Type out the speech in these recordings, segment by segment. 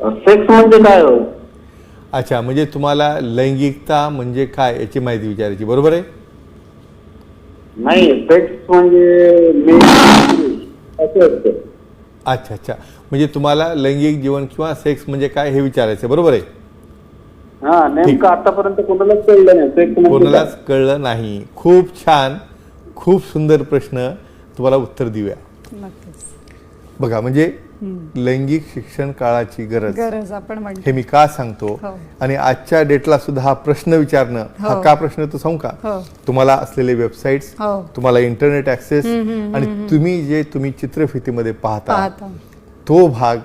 Sex म्हणजे काय हो? अच्छा म्हणजे तुम्हाला लैंगिकता म्हणजे काय याची माहिती विचारायची बरोबर आहे? नाही सेक्स म्हणजे मी असं असतं. अच्छा अच्छा. म्हणजे तुम्हाला लैंगिक जीवन किंवा सेक्स म्हणजे काय हे विचारायचं बरोबर आहे? हा नेमकं आतापर्यंत कोणालाच कळलं नाही सेक्स म्हणजे काय? कोणालाच कळलं नाही. खूप छान खूप सुंदर प्रश्न. तुम्हाला उत्तर देऊया. नक्कीच. बघा म्हणजे लैंगिक शिक्षण काळाची गरज. गरज आपण हे मी का सांगतो? हो. आणि आजच्या डेटला सुद्धा हा प्रश्न विचारणं हा हो. का प्रश्न तो सांगू का? हो. तुम्हाला असलेले वेबसाईट्स हो. तुम्हाला इंटरनेट ऍक्सेस आणि तुम्ही जे तुम्ही चित्रफितीमध्ये पाहता पाहता. तो भाग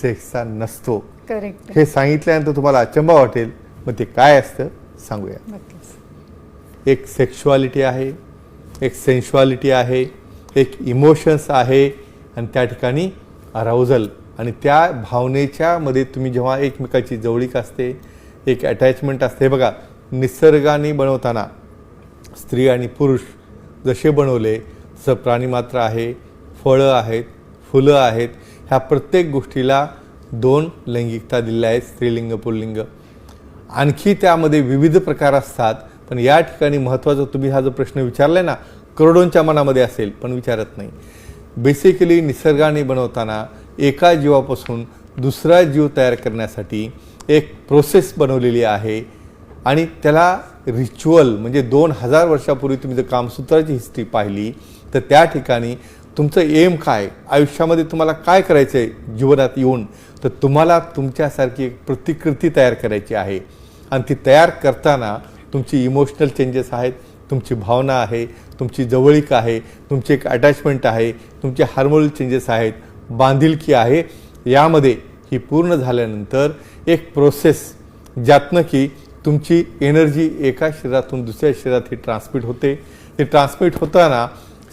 सेक्सचा नसतो. हे सांगितल्यानंतर तुम्हाला अचंबा वाटेल. मग ते काय असतं? सांगूया. एक सेक्शुअलिटी आहे एक सेन्शुअलिटी आहे एक इमोशन्स आहे आणि त्या ठिकाणी अराउजल आणि त्या भावनेच्या मध्ये तुम्ही जेव्हा एकमेकाची जवळीक असते एक अटॅचमेंट असते बघा निसर्गाने बनवताना स्त्री आणि पुरुष जसे बनवले जसं प्राणीमात्र आहे फळं आहेत फुलं आहेत ह्या प्रत्येक गोष्टीला दोन लैंगिकता दिल्या आहेत स्त्रीलिंग पुल्लिंग. आणखी त्यामध्ये विविध प्रकार असतात पण या ठिकाणी महत्त्वाचा तुम्ही हा जो प्रश्न विचारलाय ना करोडोंच्या मनामध्ये असेल पण विचारत नाही. बेसिकली निसर्गाने बनवताना एका जीवापासून दुसरा जीव तयार करण्यासाठी एक प्रोसेस बनवलेली आहे. आणि त्याला रिच्युअल म्हणजे दोन हजार वर्षापूर्वी तुम्ही जर कामसूत्राची हिस्ट्री पाहिली तर त्या ठिकाणी तुमचं एम काय? आयुष्यामध्ये तुम्हाला काय करायचं आहे जीवनात येऊन? तर तुम्हाला तुमच्यासारखी एक प्रतिकृती तयार करायची आहे. आणि ती तयार करताना तुमची इमोशनल चेंजेस आहेत तुमची भावना आहे तुमची जवळीक आहे तुमची एक अटॅचमेंट आहे तुमचे हार्मोनल चेंजेस आहेत बांधिलकी आहे यामध्ये ही पूर्ण झाल्यानंतर एक प्रोसेस ज्यातनं की तुमची एनर्जी एका शरीरातून दुसऱ्या शरीरात ही ट्रान्समिट होते. ते ट्रान्समिट होताना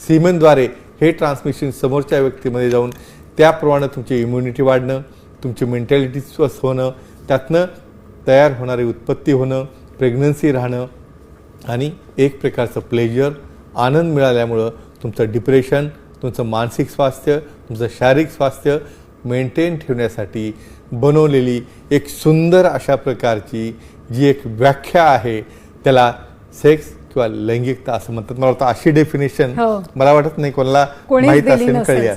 सिमेनद्वारे हे ट्रान्समिशन समोरच्या व्यक्तीमध्ये जाऊन त्याप्रमाणे तुमची इम्युनिटी वाढणं तुमची मेंटॅलिटी स्वस्थ होणं त्यातनं तयार होणारी उत्पत्ती होणं प्रेग्नन्सी राहणं आणि एक प्रकारचं प्लेजर आनंद मिळाल्यामुळं तुमचं डिप्रेशन तुमचं मानसिक स्वास्थ्य तुमचं शारीरिक स्वास्थ्य मेंटेन ठेवण्यासाठी बनवलेली एक सुंदर अशा प्रकारची जी एक व्याख्या आहे त्याला सेक्स किंवा लैंगिकता असं म्हणतात मला वाटतं अशी डेफिनेशन हो. मला वाटत नाही कोणाला माहीत असेल नसेल. कळली